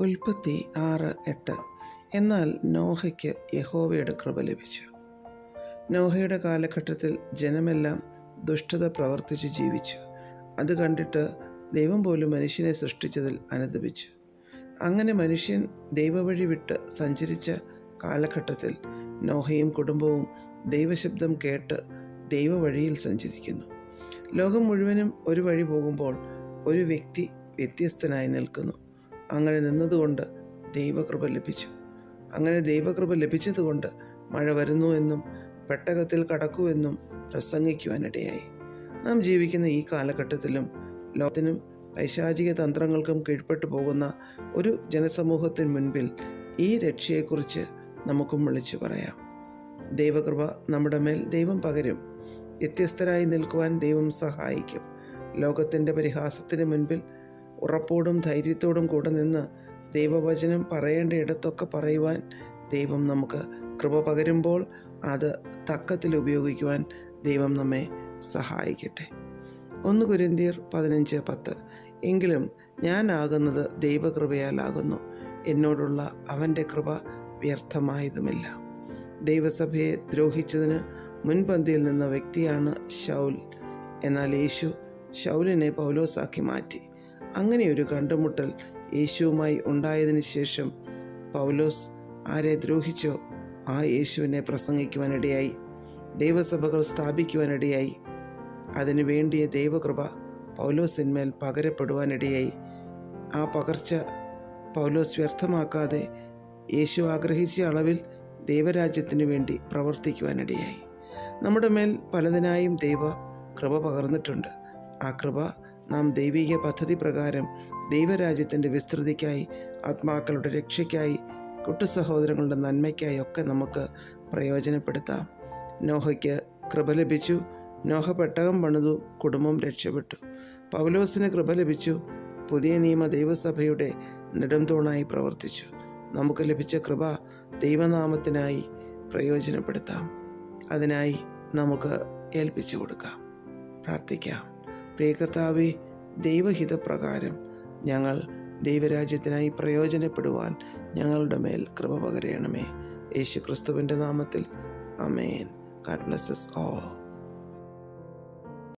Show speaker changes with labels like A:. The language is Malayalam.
A: ഉൽപ്പത്തി ആറ് എട്ട്. എന്നാൽ നോഹയ്ക്ക് യഹോവയുടെ കൃപ ലഭിച്ചു. നോഹയുടെ കാലഘട്ടത്തിൽ ജനമെല്ലാം ദുഷ്ടത പ്രവർത്തിച്ച് ജീവിച്ചു. അത് കണ്ടിട്ട് ദൈവം പോലും മനുഷ്യനെ സൃഷ്ടിച്ചതിൽ അനുദപിച്ചു. അങ്ങനെ മനുഷ്യൻ ദൈവവഴി വിട്ട് സഞ്ചരിച്ച കാലഘട്ടത്തിൽ നോഹയും കുടുംബവും ദൈവശബ്ദം കേട്ട് ദൈവവഴിയിൽ സഞ്ചരിക്കുന്നു. ലോകം മുഴുവനും ഒരു വഴി പോകുമ്പോൾ ഒരു വ്യക്തി വ്യത്യസ്തനായി നിൽക്കുന്നു. അങ്ങനെ നിന്നതുകൊണ്ട് ദൈവകൃപ ലഭിച്ചു. അങ്ങനെ ദൈവകൃപ ലഭിച്ചതുകൊണ്ട് മഴ വരുന്നു എന്നും പെട്ടകത്തിൽ കടക്കുമെന്നും പ്രസംഗിക്കുവാനിടയായി. നാം ജീവിക്കുന്ന ഈ കാലഘട്ടത്തിലും ലോകത്തിനും പൈശാചിക തന്ത്രങ്ങൾക്കും കീഴ്പ്പെട്ടു പോകുന്ന ഒരു ജനസമൂഹത്തിന് മുൻപിൽ ഈ രക്ഷയെക്കുറിച്ച് നമുക്കും വിളിച്ചു പറയാം. ദൈവകൃപ നമ്മുടെ മേൽ ദൈവം പകരും. വ്യത്യസ്തരായി നിൽക്കുവാൻ ദൈവം സഹായിക്കും. ലോകത്തിന്റെ പരിഹാസത്തിന് മുൻപിൽ ഉറപ്പോടും ധൈര്യത്തോടും കൂടെ നിന്ന് ദൈവവചനം പറയേണ്ട ഇടത്തൊക്കെ പറയുവാൻ ദൈവം നമുക്ക് കൃപ പകരുമ്പോൾ അത് തക്കത്തിൽ ഉപയോഗിക്കുവാൻ ദൈവം നമ്മെ സഹായിക്കട്ടെ. ഒന്ന് കുരിന്തിയർ പതിനഞ്ച് പത്ത്. എങ്കിലും ഞാനാകുന്നത് ദൈവകൃപയാലാകുന്നു. എന്നോടുള്ള അവന്റെ കൃപ വ്യർത്ഥമായതുമില്ല. ദൈവസഭയെ ദ്രോഹിച്ചതിന് മുൻപന്തിയിൽ നിന്ന വ്യക്തിയാണ് ഷൗൽ എന്നാൽ യേശു ഷൗലിനെ പൗലോസാക്കി മാറ്റി. അങ്ങനെ ഒരു കണ്ടുമുട്ടൽ യേശുവുമായി ഉണ്ടായതിനു ശേഷം പൗലോസ് ആരെ ദ്രോഹിച്ചോ ആ യേശുവിനെ പ്രസംഗിക്കുവാനിടയായി ദൈവസഭകൾ സ്ഥാപിക്കുവാനിടയായി അതിനു വേണ്ടിയ ദൈവകൃപ പൗലോസിന്മേൽ പകരപ്പെടുവാനിടയായി. ആ പകർച്ച പൗലോസ് വ്യർത്ഥമാക്കാതെ യേശു ആഗ്രഹിച്ച അളവിൽ ദൈവരാജ്യത്തിനു വേണ്ടി പ്രവർത്തിക്കുവാനിടയായി. നമ്മുടെ മേൽ പലതിനായും ദൈവ കൃപ പകർന്നിട്ടുണ്ട്. ആ കൃപ നാം ദൈവിക പദ്ധതി പ്രകാരം ദൈവരാജ്യത്തിന്റെ വിസ്തൃതിക്കായി ആത്മാക്കളുടെ രക്ഷയ്ക്കായി കുട്ടുസഹോദരങ്ങളുടെ നന്മയ്ക്കായി ഒക്കെ നമുക്ക് പ്രയോജനപ്പെടുത്താം. നോഹയ്ക്ക് കൃപ ലഭിച്ചു. നോഹ പെട്ടകം പണിതു. കുടുംബം രക്ഷപ്പെട്ടു. പൗലോസിന് കൃപ ലഭിച്ചു. പുതിയ നിയമ ദൈവസഭയുടെ നെടുംതൂണായി പ്രവർത്തിച്ചു. നമുക്ക് ലഭിച്ച കൃപ ദൈവനാമത്തിനായി പ്രയോജനപ്പെടുത്താം. അതിനായി നമുക്ക് ഏൽപ്പിച്ചു കൊടുക്കാം. പ്രാർത്ഥിക്കാം. പ്രിയ കർത്താവെ ദൈവഹിതപ്രകാരം ഞങ്ങൾ ദൈവരാജ്യത്തിനായി പ്രയോജനപ്പെടുവാൻ ഞങ്ങളുടെ മേൽ കൃപ പകരണമേ. യേശു ക്രിസ്തുവിന്റെ നാമത്തിൽ അമേൻ ഗാഡ് ബ്ലസ്സസ് ഓൾ